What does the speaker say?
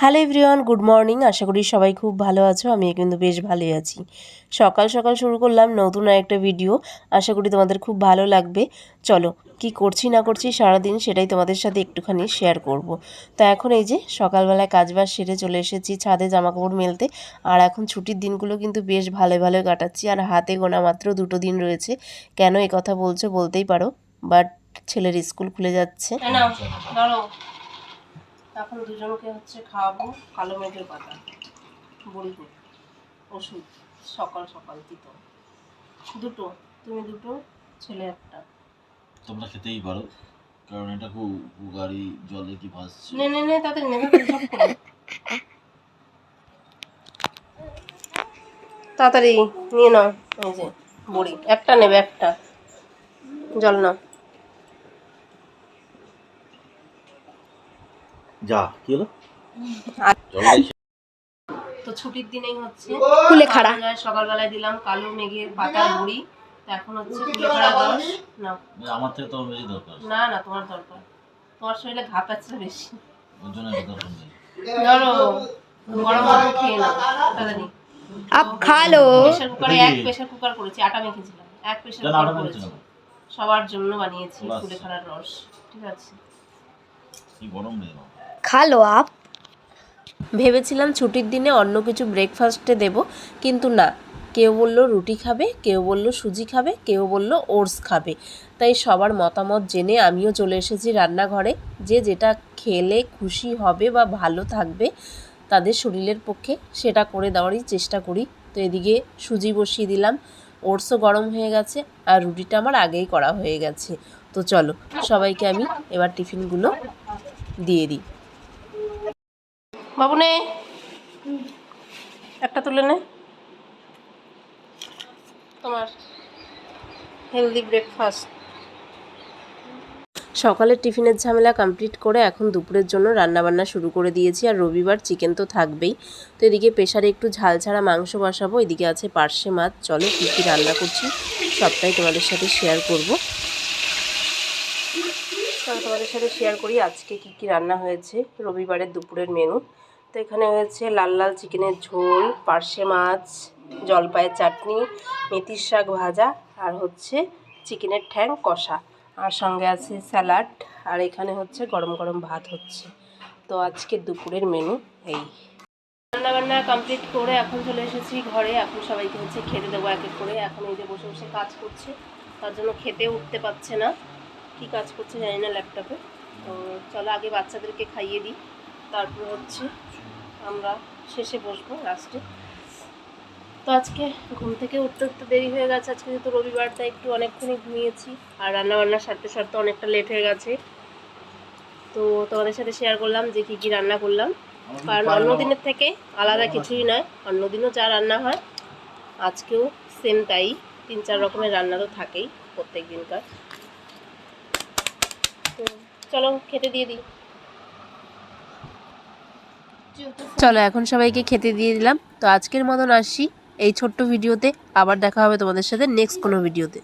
Hello everyone, good morning. আশা করি সবাই খুব ভালো আছো আমি কিন্তু বেশ ভালোই আছি। সকাল সকাল শুরু করলাম নতুন একটা ভিডিও। আশা করি তোমাদের খুব ভালো লাগবে। চলো, কি করছি না করছি সারাদিন সেটাই তোমাদের সাথে একটুখানি শেয়ার করব। তো এখন এই যে সকালবেলায় কাজবাজ সেরে চলে এসেছি ছাদে জামাকাপড় মেলতে। আর এখন ছুটির দিনগুলো কিন্তু বেশ ভালো ভালো কাটাচ্ছি। আর হাতে গোনা মাত্র দুটো দিন রয়েছে। কেন কথা বলছো বলতেই পারো, বাট ছেলের স্কুল খুলে যাচ্ছে। এখন দুজনকে হচ্ছে খাওয়াবো কালো মেঘের পাতা বড়ি করে ওষুধ সকাল সকাল দিত দুটো তুমি দুটো ছেলে একটা। তোমরা খেতেই পারো কারণ এটা খুব উপকারী জলে কি ভাসছে নে নে নে তাদের নেবে। তাড়াতাড়ি নিয়ে নাও এই যে বড়ি একটা নেবে একটা। জল নাও। যা কি হলো? তো ছুটির দিনেই হচ্ছে কুলে খাড়া। সকালবেলায়- দিলাম কালো মেঘের পাতার বড়ি তো এখন হচ্ছে কুলে খাড়া রস মানে আমার থেকে তোমার বেশি দরকার। না না তোমার দরকার। তোমার শরীরে ঘা পাচ্ছে বেশি। ওই জন্য দরকার নেই। ধরো গরম গরম খেয়ে নাও তাড়াতাড়ি আপ খা লো প্রেশার কুকারে এক প্রেশার কুকার করেছি আটা মেখেছিলাম। এক প্রেশার কুকার করেছি। সবার জন্য বানিয়েছি বাস। ফুলে খাড়ার রস ঠিক আছে? কি গরম নেই বাবা। খা লো আপ। ভেবেছিলাম ছুটির দিনে অন্য কিছু ব্রেকফাস্টে দেব, কিন্তু না। কেউ বলল রুটি খাবে, কেউ বলল সুজি খাবে, কেউ বলল ওটস খাবে। তাই সবার মতামত জেনে আমিও চলে এসেছি রান্নাঘরে। যে যেটা খেলে খুশি হবে বা ভালো থাকবে তাদের শরীরের পক্ষে সেটা করে দেওয়ারই চেষ্টা করি। তো এদিকে সুজি বসিয়ে দিলাম, ওটসও গরম হয়ে গেছে আর রুটিটা আমার আগেই করা হয়ে গেছে। তো চলো, সবাইকে আমি এবার টিফিনগুলো দিয়ে দিই। বাবু নে একটা তুলে নে। তোমার হেলদি ব্রেকফাস্ট সকালের টিফিনের ঝামেলা কমপ্লিট করে এখন দুপুরের জন্য রান্নাবান্না শুরু করে দিয়েছি আর রবিবার চিকেন তো থাকবেই। তো এদিকে প্রেশারে একটু ঝাল ছাড়া মাংস বসাবো, এদিকে আছে পার্শে মাছ। চলো কী কী রান্না করছি সবটাই তোমাদের সাথে শেয়ার করব। চলো তোমাদের সাথে শেয়ার করি আজকে কি কি রান্না হয়েছে। রবিবারের দুপুরের মেনু তো এখানে হয়েছে লাল লাল চিকেনের ঝোল, পার্শে মাছ, জলপাইয়ের চাটনি, মেথির শাক ভাজা, আর হচ্ছে চিকেনের ঠ্যাং কষা। আর সঙ্গে আছে স্যালাড, আর এখানে হচ্ছে গরম গরম ভাত হচ্ছে। তো আজকে দুপুরের মেনু এই। রান্না বান্না কমপ্লিট করে এখন চলে এসেছি ঘরে। এখন সবাইকে হচ্ছে খেতে দেবো এক এক করে। এখন এই যে বসে বসে কাজ করছে, তার জন্য খেতে উঠতে পারছে না। কি কাজ করছে জানি না ল্যাপটপে। তো চলো আগে বাচ্চাদেরকে খাইয়ে দিই। তারপর হচ্ছে আমরা শেষে বসবো লাস্টে তো আজকে ঘুম থেকে উঠতে উঠতে দেরি হয়ে গেছে। আজকে যেহেতু রবিবার তাই একটু অনেকক্ষণই ঘুমিয়েছি। আর রান্না বান্না সারতে সারতে অনেকটা লেট হয়ে গেছে। তো তোমাদের সাথে শেয়ার করলাম যে কী কী রান্না করলাম। কারণ অন্য দিনের থেকে আলাদা কিছুই নয়। অন্য দিনও যা রান্না হয় আজকেও সেম তাই। তিন চার রকমের রান্না তো থাকেই প্রত্যেক দিনকার চলো, খেতে দিয়ে দিই। চলো, এখন সবাইকে খেতে দিয়ে দিলাম। তো আজকের মতন আসি। এই ছোট্ট ভিডিওতে আবার দেখা হবে তোমাদের সাথে নেক্সট কোনো ভিডিওতে।